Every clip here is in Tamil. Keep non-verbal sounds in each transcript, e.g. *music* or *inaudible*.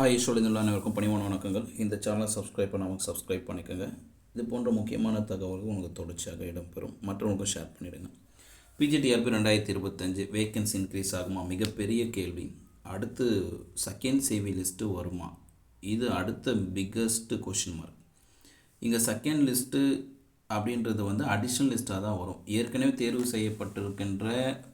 ஆயுஷ்வலிந்துள்ள அனைவருக்கும் பணிவான வணக்கங்கள். இந்த சேனலை சப்ஸ்கிரைப் பண்ணாமல் சப்ஸ்கிரைப் பண்ணிக்கோங்க. இது போன்ற முக்கியமான தகவல்கள் உங்களுக்கு தொடர்ச்சியாக இடம்பெறும். மற்றவங்களுக்கும் ஷேர் பண்ணிவிடுங்க பிஜிடிஆர்பி ரெண்டாயிரத்தி இருபத்தஞ்சு வேக்கன்சி இன்க்ரீஸ் ஆகுமா? மிகப்பெரிய கேள்வி. அடுத்து செகண்ட் சேவி லிஸ்ட்டு வருமா? இது அடுத்த பிக்கஸ்ட்டு கொஷின் மார்க் இங்கே செகண்ட் லிஸ்ட்டு அப்படின்றது வந்து அடிஷ்னல் லிஸ்ட்டாக தான் வரும். ஏற்கனவே தேர்வு செய்யப்பட்டிருக்கின்ற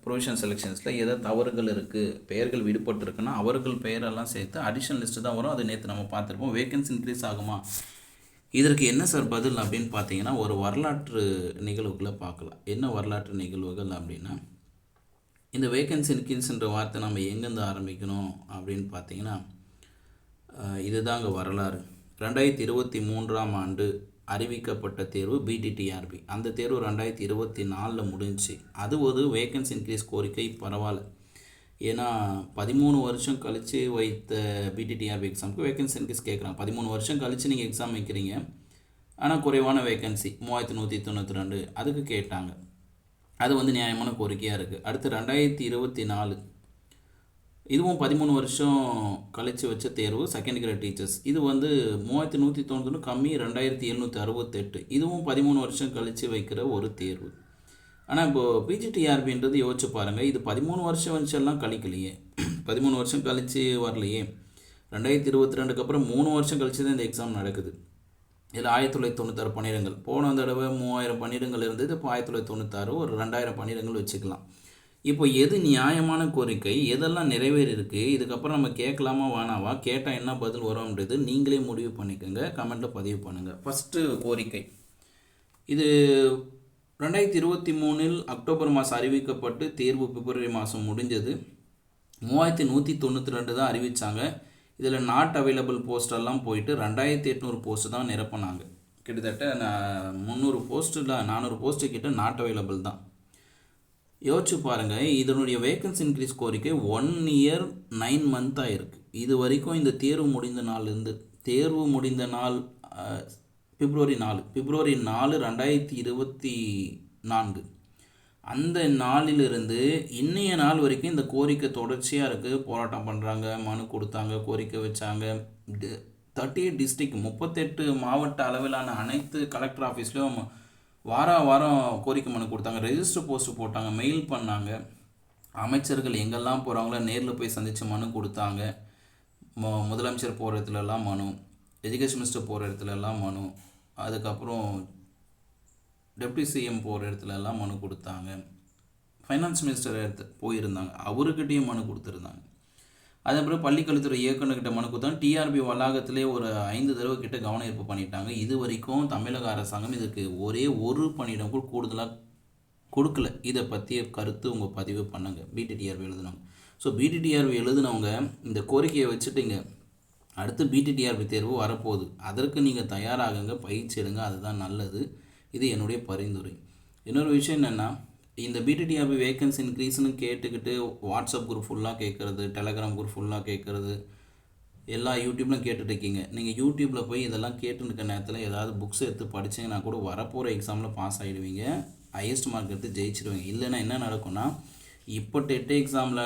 ப்ரொவிஷன் செலெக்ஷன்ஸில் ஏதாவது தவறுகள் இருக்குது பெயர்கள் விடுபட்டிருக்குன்னா அவர்கள் பெயரெல்லாம் சேர்த்து அடிஷ்னல் லிஸ்ட்டு தான் வரும். அது நேற்று நம்ம பார்த்துருப்போம். வேகன்சி இன்க்ரீஸ் ஆகுமா? இதற்கு என்ன சார் பதில் அப்படின்னு பார்த்தீங்கன்னா ஒரு வரலாற்று நிகழ்வுகளை பார்க்கலாம். என்ன வரலாற்று நிகழ்வுகள் அப்படின்னா இந்த வேகன்சி இன்க்ரீஸ்ன்ற வார்த்தை நம்ம எங்கேருந்து ஆரம்பிக்கணும் அப்படின்னு பார்த்தீங்கன்னா இதுதாங்க வரலாறு. ரெண்டாயிரத்தி இருபத்தி மூன்றாம் ஆண்டு அறிவிக்கப்பட்ட தேர்வு பிடிடிஆர்பி அந்த தேர்வு ரெண்டாயிரத்தி இருபத்தி நாலில் முடிஞ்சுச்சு. அது ஒரு வேகன்சி இன்க்ரீஸ் கோரிக்கை பரவாயில்ல. ஏன்னா பதிமூணு வருஷம் கழித்து வைத்த பிடிடிஆர்பி எக்ஸாமுக்கு வேகன்ஸ் இன்க்ரீஸ் கேட்குறாங்க பதிமூணு வருஷம் கழித்து நீங்கள் எக்ஸாம் வைக்கிறீங்க. ஆனால் குறைவான வேகன்சி மூவாயிரத்தி நூற்றி தொண்ணூற்றி ரெண்டு. அதுக்கு கேட்டாங்க. அது வந்து நியாயமான கோரிக்கையாக இருக்குது அடுத்து ரெண்டாயிரத்தி இருபத்தி நாலு. இதுவும் பதிமூணு வருஷம் கழித்து வச்ச தேர்வு செகண்ட் கிரேட் டீச்சர்ஸ் இது வந்து மூவாயிரத்தி நூற்றி தொண்ணூறு கம்மி ரெண்டாயிரத்தி எழுநூற்றி அறுபத்தெட்டு. இதுவும் பதிமூணு வருஷம் கழித்து வைக்கிற ஒரு தேர்வு. ஆனால் இப்போது பிஜிடிஆர்பின்றது யோசிச்சு பாருங்கள் இது பதிமூணு வருஷம் வச்செல்லாம் கழிக்கலையே. *clears throat* பதிமூணு வருஷம் கழித்து வரலையே. ரெண்டாயிரத்தி இருபத்தி ரெண்டுக்கு அப்புறம் மூணு வருஷம் கழித்து தான் இந்த எக்ஸாம் நடக்குது. இதில் ஆயிரத்தி தொள்ளாயிரத்தி தொண்ணூத்தாறு பன்னிரங்கள். போன தடவை மூவாயிரம் பன்னிரங்கள் இருந்தது. இப்போ ஆயிரத்தி தொள்ளாயிரத்தி தொண்ணூத்தாறு ஒரு ரெண்டாயிரம் பன்னிரங்கள் வச்சுக்கலாம். இப்போ எது நியாயமான கோரிக்கை? எதெல்லாம் நிறைவேறியிருக்கு? இதுக்கப்புறம் நம்ம கேட்கலாமா வேணாவா? கேட்டால் என்ன பதில் வரும்ன்றது நீங்களே முடிவு பண்ணிக்கோங்க. கமெண்ட்டில் பதிவு பண்ணுங்கள் ஃபஸ்ட்டு கோரிக்கை. இது ரெண்டாயிரத்தி இருபத்தி மூணில் அக்டோபர் மாதம் அறிவிக்கப்பட்டு தேர்வு பிப்ரவரி மாதம் முடிஞ்சது. மூவாயிரத்தி நூற்றி தொண்ணூற்றி ரெண்டு தான் அறிவித்தாங்க இதில் நாட் அவைலபிள் போஸ்டெல்லாம் போயிட்டு ரெண்டாயிரத்தி எட்நூறு போஸ்ட் தான் நிரப்பினாங்க. கிட்டத்தட்ட நான் முந்நூறு இல்லை நானூறு போஸ்ட்டு கிட்ட நாட் அவைலபிள் தான். யோசிச்சு பாருங்கள் இதனுடைய வேகன்ஸ் இன்க்ரீஸ் கோரிக்கை ஒன் இயர் நைன் மந்த்தாக இருக்குது இது வரைக்கும் இந்த தேர்வு முடிந்த நாள்லேருந்து தேர்வு முடிந்த நாள் பிப்ரவரி நாலு பிப்ரவரி நாலு ரெண்டாயிரத்தி இருபத்தி நான்கு. அந்த நாளிலிருந்து இன்றைய நாள் வரைக்கும் இந்த கோரிக்கை தொடர்ச்சியாக இருக்குது போராட்டம் பண்ணுறாங்க மனு கொடுத்தாங்க கோரிக்கை வச்சாங்க. தேர்ட்டி எயிட் டிஸ்ட்ரிக்ட் முப்பத்தெட்டு மாவட்ட அளவிலான அனைத்து கலெக்டர் ஆஃபீஸ்லையும் வாரம் வாரம் கோரிக்கை மனு கொடுத்தாங்க ரெஜிஸ்டர் போஸ்ட் போட்டாங்க மெயில் பண்ணாங்க. அமைச்சர்கள் எங்கெல்லாம் போகிறாங்களோ நேரில் போய் சந்தித்து மனு கொடுத்தாங்க. முதலமைச்சர் போகிற இடத்துலலாம் மனு எஜுகேஷன் மினிஸ்டர் போகிற இடத்துலலாம் மனு அதுக்கப்புறம் டெப்டி சிஎம் போகிற இடத்துல எல்லாம் மனு கொடுத்தாங்க. ஃபைனான்ஸ் மினிஸ்டர் போயிருந்தாங்க. அவருக்கிட்டேயும் மனு கொடுத்துருந்தாங்க. அதுக்கப்புறம் பிறகு பள்ளிக்கல்வித்துறை இயக்குனர்கிட்ட மனு கொடுத்தாங்க டிஆர்பி வளாகத்திலே ஒரு ஐந்து தடவை கிட்ட கவன ஈர்ப்பு பண்ணிட்டாங்க. இது வரைக்கும் தமிழக அரசாங்கம் இதுக்கு ஒரே ஒரு பணியிடம் கூட கூடுதலாக கொடுக்கல. இதை பற்றிய கருத்து உங்கள் பதிவு பண்ணுங்க. பிடிடிஆர்பி எழுதுனவங்க. ஸோ பிடிடிஆர்பி எழுதுனவங்க இந்த கோரிக்கையை வச்சுட்டுங்க. அடுத்து பிடிடிஆர்பி தேர்வு வரப்போகுது. அதற்கு நீங்கள் தயாராகுங்க. பயிற்சி எடுங்க. அதுதான் நல்லது. இது என்னுடைய பரிந்துரை. இன்னொரு விஷயம் என்னென்னா இந்த பிடிடிஆர்பி வேகன்சி இன்க்ரீஸ்னு கேட்டுக்கிட்டு வாட்ஸ்அப் குரூப் ஃபுல்லாக கேட்குறது டெலகிராம் குரூப் ஃபுல்லாக கேட்குறது எல்லா யூடியூப்லையும் கேட்டுட்ருக்கீங்க. நீங்கள் யூடியூப்பில் போய் இதெல்லாம் கேட்டுருக்க நேரத்தில் ஏதாவது புக்ஸ் எடுத்து படிச்சீங்கன்னா கூட வரப்போகிற எக்ஸாமில் பாஸ் ஆகிடுவீங்க ஹையஸ்ட் மார்க் எடுத்து ஜெயிச்சிடுவீங்க இல்லைன்னா என்ன நடக்கும்னா இப்போ டெட்டு எக்ஸாமில்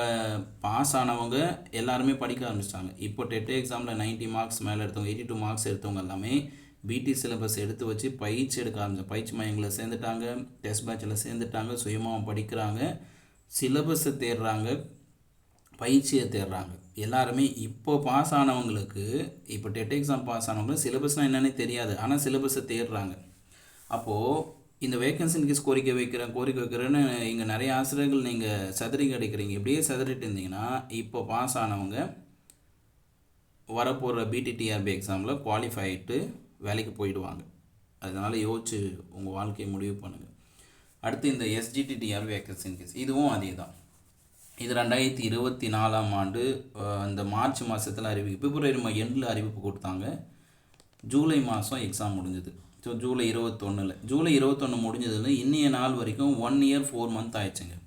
பாஸ் ஆனவங்க எல்லாருமே படிக்க ஆரம்பிச்சிட்டாங்க. இப்போ டெட்டு எக்ஸாமில் 90 மார்க்ஸ் மேலே எடுத்தவங்க எயிட்டி டூ மார்க்ஸ் எடுத்தவங்க எல்லாமே பிடி சிலபஸ் எடுத்து வச்சு பயிற்சி எடுக்க ஆரம்பிச்ச பயிற்சி மையங்களில் சேர்ந்துட்டாங்க. டெஸ்ட் பேட்சில் சேர்ந்துட்டாங்க. சுயமாக படிக்கிறாங்க. சிலபஸை தேடுறாங்க. பயிற்சியை தேடுறாங்க. எல்லாருமே இப்போ பாஸ் ஆனவங்களுக்கு இப்போ டெட் எக்ஸாம் பாஸ் ஆனவங்களுக்கு சிலபஸ்னால் என்னன்னே தெரியாது. ஆனால் சிலபஸை தேடுறாங்க. அப்போது இந்த வேகன்சி கோரிக்கை வைக்கிறேன் கோரிக்கை வைக்கிறேன்னு இங்கே நிறைய ஆசிரியர்கள் நீங்கள் சதுரி கிடைக்கிறீங்க இப்படியே சதுரிட்டு இருந்தீங்கன்னா இப்போ பாஸ் ஆனவங்க வரப்போகிற பிடிடிஆர்பி எக்ஸாமில் குவாலிஃபை ஆகிட்டு வேலைக்கு போயிடுவாங்க. அதனால் யோசிச்சு உங்கள் வாழ்க்கையை முடிவு பண்ணுங்கள் அடுத்து இந்த எஸ்ஜிடிடிஆர் வேக்கன்சின் இன்கேஸ் இதுவும் அதே தான் இது ரெண்டாயிரத்தி இருபத்தி நாலாம் ஆண்டு இந்த மார்ச் மாதத்தில் அறிவிப்பு பிப்ரவரி மா எண்டில் அறிவிப்பு கொடுத்தாங்க. ஜூலை மாதம் எக்ஸாம் முடிஞ்சது. ஸோ ஜூலை இருபத்தொன்னில். ஜூலை இருபத்தொன்று முடிஞ்சதுல இன்னைய நாள் வரைக்கும் ஒன் இயர் ஃபோர் மந்த் ஆயிடுச்சுங்க.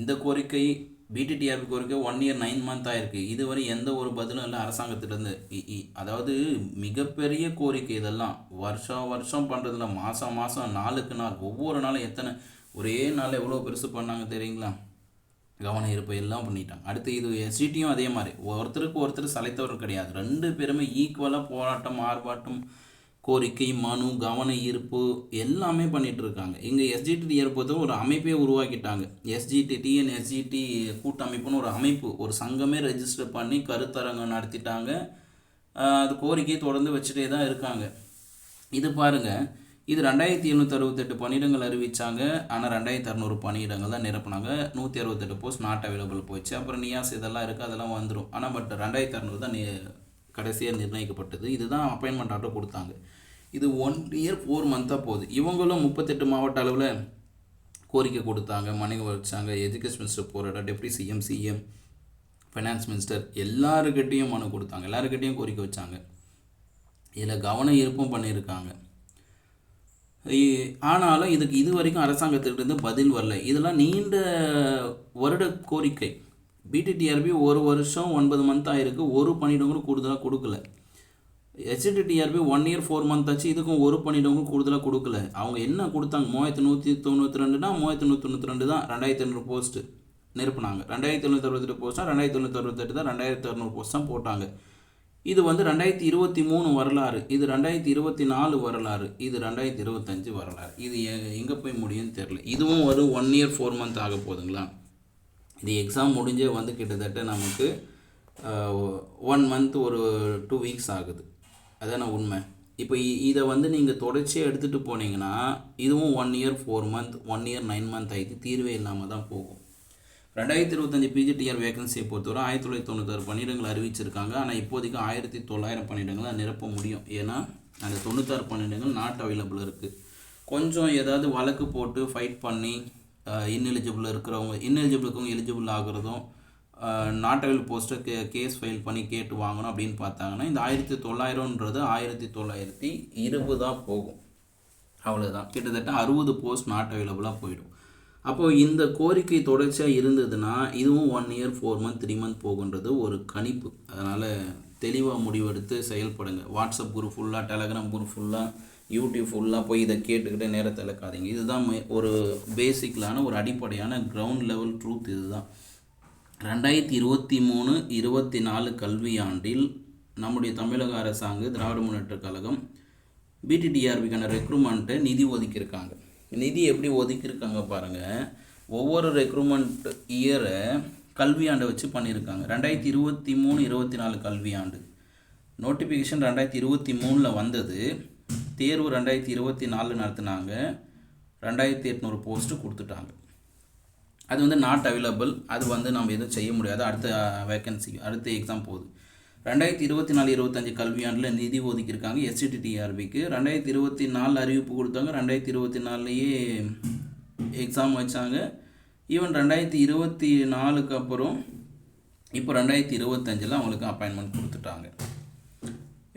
இந்த கோரிக்கை பிடிடிஆர்பி கோரிக்கை ஒன் இயர் நைன் மந்த் ஆயிருக்கு. இதுவரை எந்த ஒரு பதிலும் இல்லை அரசாங்கத்திலேருந்து. இ- இ- அதாவது மிகப்பெரிய கோரிக்கை இதெல்லாம். வருஷம் வருஷம் பண்ணுறதுல மாதம் மாதம் நாளுக்கு நாள் ஒவ்வொரு நாளும் எத்தனை ஒரே நாள் எவ்வளோ பெருசு பண்ணாங்க தெரியுங்களா? கவனம் இருப்பை எல்லாம் பண்ணிட்டாங்க. அடுத்து இது எஸ்டிடியும் அதே மாதிரி. ஒருத்தருக்கு ஒருத்தர் சலைத்தவர் கிடையாது. ரெண்டு பேருமே ஈக்குவலாக போராட்டம் ஆர்ப்பாட்டம் கோரிக்கை மனு கவன ஈர்ப்பு எல்லாமே பண்ணிகிட்ருக்காங்க இருக்காங்க இங்கே எஸ்ஜிடி ஏற்பது ஒரு அமைப்பே உருவாக்கிட்டாங்க. எஸ்ஜிடிடிஎன் எஸ்ஜிடி கூட்டமைப்புன்னு ஒரு அமைப்பு. ஒரு சங்கமே ரெஜிஸ்டர் பண்ணி கருத்தரங்கம் நடத்திட்டாங்க. அது கோரிக்கையை தொடர்ந்து வச்சுட்டே தான் இருக்காங்க. இது பாருங்க. இது ரெண்டாயிரத்தி எழுநூற்றி அறுபத்தெட்டு பணியிடங்கள் அறிவித்தாங்க ஆனால் ரெண்டாயிரத்தி அறநூறு பணியிடங்கள் தான் நிரப்புனாங்க. நூற்றி அறுபத்தெட்டு போஸ்ட் நாட் அவைலபிள் போச்சு. அப்புறம் நியாஸ் இதெல்லாம் இருக்குது அதெல்லாம் வந்துடும் ஆனால் பட் ரெண்டாயிரத்தி அறநூறு தான் கடைசியாக நிர்ணயிக்கப்பட்டது. இதுதான் அப்பாயின்மெண்ட் ஆர்டர் கொடுத்தாங்க. இது ஒன் இயர் ஃபோர் மந்த்தாக போகுது. இவங்களும் முப்பத்தெட்டு மாவட்ட அளவில் கோரிக்கை கொடுத்தாங்க. மனைவி வச்சாங்க. எஜுகேஷன் மினிஸ்டர் போராட deputy CM CM finance minister எல்லாருக்கிட்டேயும் மனு கொடுத்தாங்க. எல்லாருக்கிட்டேயும் கோரிக்கை வச்சாங்க. இதில் கவன ஈர்ப்பும் பண்ணியிருக்காங்க. ஆனாலும் இதுக்கு இது வரைக்கும் அரசாங்கத்திலிருந்து பதில் வரல. இதெல்லாம் நீண்ட வருட கோரிக்கை. பிடிடிஆர்பி ஒரு வருஷம் ஒன்பது மந்த் ஆயிருக்கு. ஒரு பணியிடம் கூட கூடுதலாக கொடுக்கல. ஹெச்டிடிஆர்பி ஒன் இயர் ஃபோர் மந்த் ஆச்சு. இதுக்கும் ஒரு பணியிடம் கூடுதலாக கொடுக்கல. அவங்க என்ன கொடுத்தாங்க? மூவாயிரத்தி நூற்றி தொண்ணூற்றி ரெண்டுனா மூவாயிரத்தி நூற்றி தொண்ணூற்றி ரெண்டு தான் ரெண்டாயிரத்தி ஐநூறு போஸ்ட்டு நிரப்புனாங்க. ரெண்டாயிரத்தி எழுநூற்றி அறுபத்தெட்டு போஸ்ட்டாக ரெண்டாயிரத்தி எழுநூற்றி அறுபத்தெட்டு தான் ரெண்டாயிரத்தி அறுநூறு போஸ்ட் தான் போட்டாங்க. இது வந்து ரெண்டாயிரத்தி இருபத்தி மூணு வரலாறு. இது ரெண்டாயிரத்தி இருபத்தி நாலு வரலாறு. இது ரெண்டாயிரத்தி இருபத்தஞ்சு வரலாறு. இது எங்கே போய் முடியும்னு தெரில இதுவும் ஒரு ஒன் இயர் ஃபோர் மந்த் ஆக போகுதுங்களா? இது எக்ஸாம் முடிஞ்சே வந்து கிட்டத்தட்ட நமக்கு ஒன் மந்த் ஒரு டூ வீக்ஸ் ஆகுது. அதான உண்மை. இப்போ இதை வந்து நீங்கள் தொடர்ச்சியாக எடுத்துகிட்டு போனீங்கன்னா இதுவும் one year four month one year nine month ஆகிட்டு தீர்வே இல்லாமல் தான் போகும். ரெண்டாயிரத்தி இருபத்தஞ்சி பிஜிடிஆர் வேகன்சியை பொறுத்தவரை ஆயிரத்தி தொள்ளாயிரத்தி தொண்ணூத்தாறு பணியிடங்கள் அறிவிச்சிருக்காங்க. ஆனால் இப்போதைக்கு ஆயிரத்தி தொள்ளாயிரம் பணியிடங்களை நிரப்ப முடியும். ஏன்னா அந்த தொண்ணூத்தாறு பணியிடங்கள் நாட் அவைலபிள் இருக்குது கொஞ்சம் ஏதாவது வழக்கு போட்டு ஃபைட் பண்ணி இன்எலிஜிபிள் இருக்கிறவங்க இன்எலிஜிபிள் இருக்கவங்க எலிஜிபிள் ஆகுறதும் நாட் அவைலபிள் போஸ்ட்டை கே கேஸ் ஃபைல் பண்ணி கேட்டு வாங்கணும் அப்படின்னு பார்த்தாங்கன்னா இந்த ஆயிரத்தி தொள்ளாயிரம்ன்றது ஆயிரத்தி தொள்ளாயிரத்தி இருபதாக போகும். அவ்வளோதான் கிட்டத்தட்ட அறுபது போஸ்ட் நாட் அவைலபிளாக போயிடும். அப்போது இந்த கோரிக்கை தொடர்ச்சியாக இருந்ததுன்னா இதுவும் one year four month three month போகுன்றது ஒரு கணிப்பு. அதனால் தெளிவாக முடிவெடுத்து செயல்படுங்க. வாட்ஸ்அப் குரூப் ஃபுல்லாக டெலகிராம் குரூப் ஃபுல்லாக யூடியூப் ஃபுல்லாக போய் இதை கேட்டுக்கிட்டு நேரத்தை இழக்காதீங்க. இதுதான் ஒரு பேசிக்கலான ஒரு அடிப்படையான கிரவுண்ட் லெவல் ட்ரூத் இதுதான். ரெண்டாயிரத்தி இருபத்தி மூணு இருபத்தி நாலு கல்வியாண்டில் நம்முடைய தமிழக அரசாங்க திராவிட முன்னேற்ற கழகம் பிடிடிஆர்பிக்கான ரெக்ரூட்மெண்ட்டை நிதி ஒதுக்கியிருக்காங்க. நிதி எப்படி ஒதுக்கியிருக்காங்க பாருங்கள் ஒவ்வொரு ரெக்ரூட்மெண்ட் இயரை கல்வியாண்டை வச்சு பண்ணியிருக்காங்க. ரெண்டாயிரத்தி இருபத்தி மூணு இருபத்தி நாலு கல்வியாண்டு. நோட்டிஃபிகேஷன் ரெண்டாயிரத்தி இருபத்தி மூணில் வந்தது. தேர்வு ரெண்டாயிரத்தி இருபத்தி நாலில் நடத்துனாங்க. ரெண்டாயிரத்தி எட்நூறு போஸ்ட்டு கொடுத்துட்டாங்க. அது வந்து நாட் அவைலபிள் அது வந்து நம்ம எதுவும் செய்ய முடியாது. அடுத்த uh, வேக்கன்சி அடுத்த எக்ஸாம் போகுது. ரெண்டாயிரத்தி இருபத்தி நாலு இருபத்தஞ்சு கல்வியாண்டில் நிதி ஒதுக்கியிருக்காங்க எஸ்சிடிடிஆர்பிக்கு ரெண்டாயிரத்தி இருபத்தி நாலு அறிவிப்பு கொடுத்தாங்க ரெண்டாயிரத்தி இருபத்தி நாலுலேயே எக்ஸாம் வச்சாங்க. ஈவன் ரெண்டாயிரத்தி இருபத்தி நாலுக்கு அப்புறம் இப்போ ரெண்டாயிரத்தி இருபத்தஞ்சில் அவங்களுக்கு அப்பாயின்மெண்ட் கொடுத்துட்டாங்க.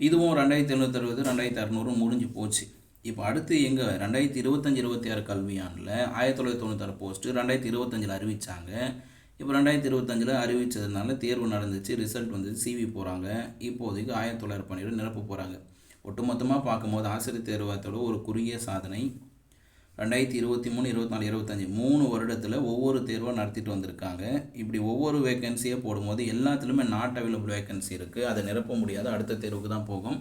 இதுவும் ரெண்டாயிரத்தி எழுநூற்றி அறுபது ரெண்டாயிரத்தி அறநூறு முடிஞ்சு போச்சு. இப்போ அடுத்து எங்கே ரெண்டாயிரத்தி இருபத்தஞ்சி இருபத்தி ஆறு கல்வியாண்டில் ஆயிரத்தி தொள்ளாயிரத்தி தொண்ணூத்தாறு போஸ்ட்டு ரெண்டாயிரத்தி இருபத்தஞ்சில் அறிவித்தாங்க இப்போ ரெண்டாயிரத்தி இருபத்தஞ்சில் அறிவித்ததுனால தேர்வு நடந்துச்சு ரிசல்ட் வந்து சிவி போகிறாங்க இப்போதைக்கு ஆயிரத்தி தொள்ளாயிரத்தி பன்னிரெண்டு நிரப்ப போகிறாங்க ஒட்டுமொத்தமாக பார்க்கும்போது ஆசிரியர் தேர்வாயத்தோட ஒரு குறுகிய சாதனை. ரெண்டாயிரத்தி இருபத்தி மூணு இருபத்தி நாலு இருபத்தஞ்சி மூணு வருடத்தில் ஒவ்வொரு தேர்வாக நடத்திட்டு வந்திருக்காங்க. இப்படி ஒவ்வொரு வேகன்சியை போடும்போது எல்லாத்துலேயுமே நாட் அவைலபிள் வேகன்சி இருக்குது அதை நிரப்ப முடியாது அடுத்த தேர்வுக்கு தான் போகும்.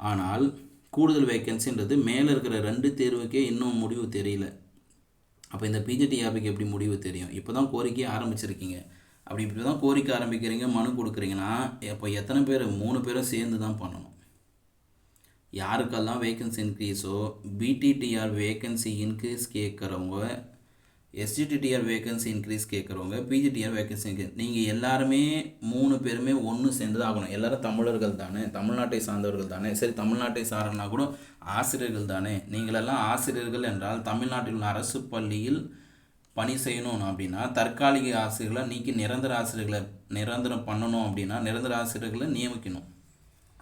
ஆனால் கூடுதல் வேக்கன்சின்றது மேலே இருக்கிற ரெண்டு தேர்வுக்கே இன்னும் முடிவு தெரியல. அப்போ இந்த பிஜிடிஆர்பிக்கு எப்படி முடிவு தெரியும்? இப்போ தான் கோரிக்கையை ஆரம்பிச்சிருக்கீங்க. அப்படி இப்படி தான் கோரிக்கை ஆரம்பிக்கிறீங்க மனு கொடுக்குறீங்கன்னா இப்போ எத்தனை பேர்? மூணு பேரும் சேர்ந்து தான் பண்ணணும். யாருக்கெல்லாம் வேகன்சி இன்க்ரீஸோ பிடிடிஆர் வேகன்சி இன்க்ரீஸ் கேட்குறவங்க எஸ்டிடிஆர் வேகன்சி இன்க்ரீஸ் கேட்குறவங்க பிஜிடிஆர் வேகன்சி இன்க்ரீஸ் நீங்கள் எல்லாருமே மூணு பேருமே ஒன்று சேர்ந்து தான் ஆகணும். எல்லாரும் தமிழர்கள் தானே தமிழ்நாட்டை சார்ந்தவர்கள் தானே. சரி தமிழ்நாட்டை சாரனா கூட ஆசிரியர்கள் தானே. நீங்களெல்லாம் ஆசிரியர்கள் என்றால் தமிழ்நாட்டில் உள்ள அரசு பள்ளியில் பணி செய்யணும் அப்படின்னா தற்காலிக ஆசிரியர்களை நீக்கி நிரந்தர ஆசிரியர்களை நிரந்தரம் பண்ணணும் அப்படின்னா நிரந்தர ஆசிரியர்களை நியமிக்கணும்.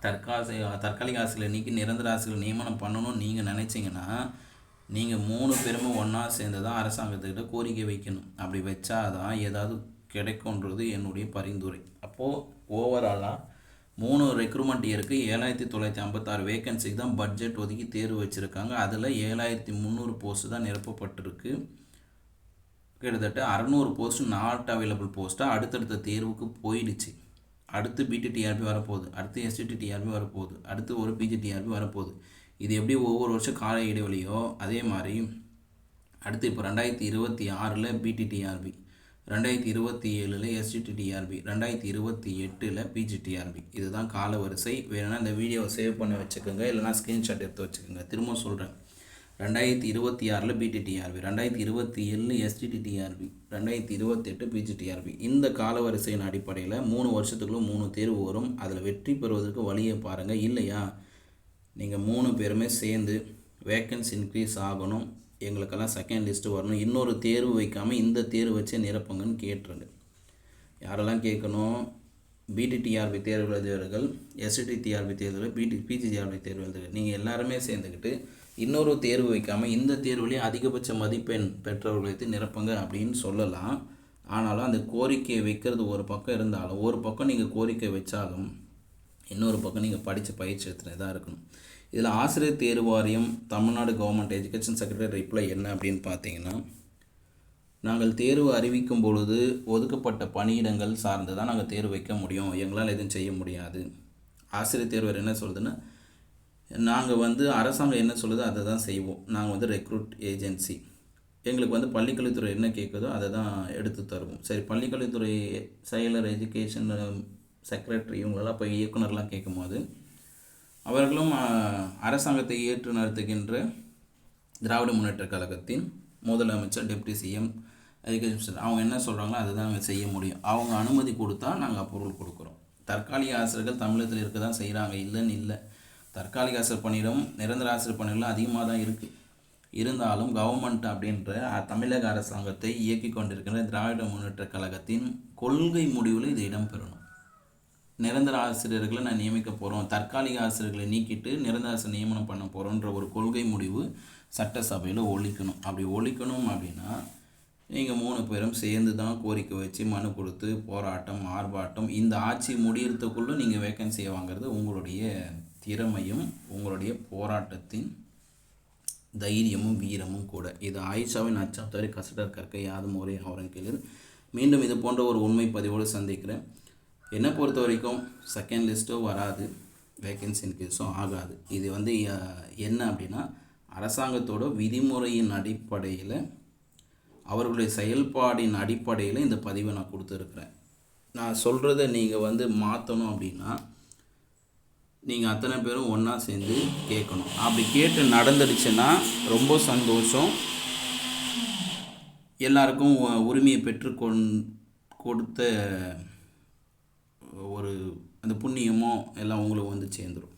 தற்காசி தற்காலிக ஆசிரியர் நீக்கி நிரந்தர ஆசிரியர் நியமனம் பண்ணணும்னு நீங்கள் நினச்சிங்கன்னா நீங்கள் மூணு பேருமே ஒன்றா சேர்ந்து தான் அரசாங்கத்துக்கிட்ட கோரிக்கை வைக்கணும். அப்படி வச்சாதான் ஏதாவது கிடைக்கும்ன்றது என்னுடைய பரிந்துரை. அப்போது ஓவராலாக மூணு ரெக்ரூட்மெண்ட் இயருக்கு ஏழாயிரத்தி தொள்ளாயிரத்தி ஐம்பத்தாறு வேகன்சிக்கு தான் பட்ஜெட் ஒதுக்கி தேர்வு வச்சுருக்காங்க. அதில் ஏழாயிரத்தி முந்நூறு போஸ்ட் தான் நிரப்பப்பட்டிருக்கு. கிட்டத்தட்ட அறநூறு போஸ்ட் நாட் அவைலபிள் போஸ்ட்டாக அடுத்தடுத்த தேர்வுக்கு போயிடுச்சு. அடுத்து பிடிடிஆர்பி வரப்போகுது. அடுத்து எஸ்டிடிஆர்பி வரப்போகுது. அடுத்து ஒரு பிஜிடிஆர்பி வரப்போகுது. இது எப்படி ஒவ்வொரு வருஷம் கால இடைவெளியோ அதே மாதிரி அடுத்து இப்போ ரெண்டாயிரத்தி இருபத்தி ஆறில் பிடிடிஆர்பி ரெண்டாயிரத்தி இருபத்தி ஏழில் எஸ்டிடிஆர்பி ரெண்டாயிரத்தி இருபத்தி எட்டில் பிஜிடிஆர்பி இதுதான் கால வரிசை. வேணும்னா இந்த வீடியோவை சேவ் பண்ணி வச்சுக்கோங்க இல்லைனா ஸ்க்ரீன்ஷாட் எடுத்து வச்சுக்கோங்க. திரும்ப சொல்கிறேன் ரெண்டாயிரத்தி இருபத்தி ஆறில் பிடிடிஆர்பி ரெண்டாயிரத்தி இருபத்தி ஏழு எஸ்டிடிடிஆர்பி ரெண்டாயிரத்தி இருபத்தெட்டு பிஜிடிஆர்பி இந்த காலவரிசையின் அடிப்படையில் மூணு வருஷத்துக்குள்ளே மூணு தேர்வு வரும். அதில் வெற்றி பெறுவதற்கு வழியை பாருங்கள் இல்லையா? நீங்கள் மூணு பேருமே சேர்ந்து வேக்கன்ஸ் இன்க்ரீஸ் ஆகணும். எங்களுக்கெல்லாம் செகண்ட் லிஸ்ட்டு வரணும். இன்னொரு தேர்வு வைக்காமல் இந்த தேர்வு வச்சே நிரப்புங்கன்னு கேட்டுருங்க. யாரெல்லாம் கேட்கணும்? பிடிடிஆர்பி தேர்வு எழுதியவர்கள் எஸ்டி டிஆர்பி தேர்வு பிடி பிஜிடிஆர்பி தேர்வு எழுதுகள் நீங்கள் எல்லாருமே சேர்ந்துக்கிட்டு இன்னொரு தேர்வு வைக்காமல் இந்த தேர்வுலேயே அதிகபட்ச மதிப்பெண் பெற்றவர்களுக்கு நிரப்புங்க அப்படின்னு சொல்லலாம். ஆனாலும் அந்த கோரிக்கையை வைக்கிறது ஒரு பக்கம் இருந்தாலும் ஒரு பக்கம் நீங்கள் கோரிக்கை வச்சாலும் இன்னொரு பக்கம் நீங்கள் படித்த பயிற்சி எடுத்துகிட்டு தான் இருக்கணும். இதில் ஆசிரியர் தேர்வு வாரியம் Tamil Nadu government education secretary reply என்ன அப்படின்னு பார்த்தீங்கன்னா நாங்கள் தேர்வு அறிவிக்கும் பொழுது ஒதுக்கப்பட்ட பணியிடங்கள் சார்ந்து தான் நாங்கள் தேர்வு வைக்க முடியும். எங்களால் எதுவும் செய்ய முடியாது. ஆசிரியர் தேர்வர் என்ன சொல்லுதுன்னா நாங்கள் வந்து அரசாங்கம் என்ன சொல்லுதோ அதை தான் செய்வோம். நாங்கள் வந்து ரெக்ரூட் ஏஜென்சி எங்களுக்கு வந்து பள்ளிக்கல்வித்துறை என்ன கேட்குதோ அதை தான் எடுத்து தருவோம். சரி பள்ளிக்கல்வித்துறை செயலர் எஜுகேஷன் செக்ரட்டரி இவங்களெல்லாம் போய் இயக்குனர்லாம் கேட்கும்போது அவர்களும் அரசாங்கத்தை ஏற்று நடத்துகின்ற திராவிட முன்னேற்ற கழகத்தின் முதலமைச்சர் டெப்டி சிஎம் எஜுகேஷன் அவங்க என்ன சொல்கிறாங்களோ அதை தான் நாங்கள் செய்ய முடியும். அவங்க அனுமதி கொடுத்தா நாங்கள் பொருள் கொடுக்குறோம். தற்காலிக ஆசிரியர்கள் தமிழகத்தில் இருக்க தான் செய்கிறாங்க இல்லைன்னு இல்லை. தற்காலிக ஆசிரியர் பணியிடம் நிரந்தர ஆசிரியர் பணியிடம் அதிகமாக தான் இருக்குது இருந்தாலும் கவர்மெண்ட் அப்படின்ற தமிழக அரசாங்கத்தை இயக்கி கொண்டிருக்கின்ற திராவிட முன்னேற்ற கழகத்தின் கொள்கை முடிவில் இது இடம்பெறணும் நிரந்தர ஆசிரியர்களை நான் நியமிக்க போகிறோம் தற்காலிக ஆசிரியர்களை நீக்கிட்டு நிரந்தர ஆசிரியர் நியமனம் பண்ண போகிறோன்ற ஒரு கொள்கை முடிவு சட்டசபையில் ஒழிக்கணும். அப்படி ஒழிக்கணும் அப்படின்னா நீங்கள் மூணு பேரும் சேர்ந்து தான் கோரிக்கை வச்சு மனு கொடுத்து போராட்டம் ஆர்ப்பாட்டம் இந்த ஆட்சி முடியறதுக்குள்ளே நீங்கள் வேக்கன்சியை வாங்குறது உங்களுடைய திறமையும் உங்களுடைய போராட்டத்தின் தைரியமும் வீரமும் கூட. இது ஆயிஷாவின் அச்சம் தவிர கசடர் கற்க யாதும் ஒரே அவரன் கீழ் மீண்டும் இது போன்ற ஒரு உண்மை பதிவோடு சந்திக்கிறேன். என்னை பொறுத்த வரைக்கும் செகண்ட் லிஸ்ட்டோ வராது வேக்கன்சி இன்க்ரீஸும் ஆகாது. இது வந்து என்ன அப்படின்னா அரசாங்கத்தோட விதிமுறையின் அடிப்படையில் அவர்களுடைய செயல்பாடின் அடிப்படையில் இந்த பதிவை நான் கொடுத்துருக்குறேன். நான் சொல்கிறத நீங்கள் வந்து மாற்றணும் அப்படின்னா நீங்கள் அத்தனை பேரும் ஒன்றா சேர்ந்து கேட்கணும். அப்படி கேட்டு நடந்துடுச்சுன்னா ரொம்ப சந்தோஷம். எல்லாருக்கும் உரிமையை பெற்றுக்கொண் கொடுத்த ஒரு அந்த புண்ணியமோ எல்லாம் உங்களுக்கு வந்து சேர்ந்துடும்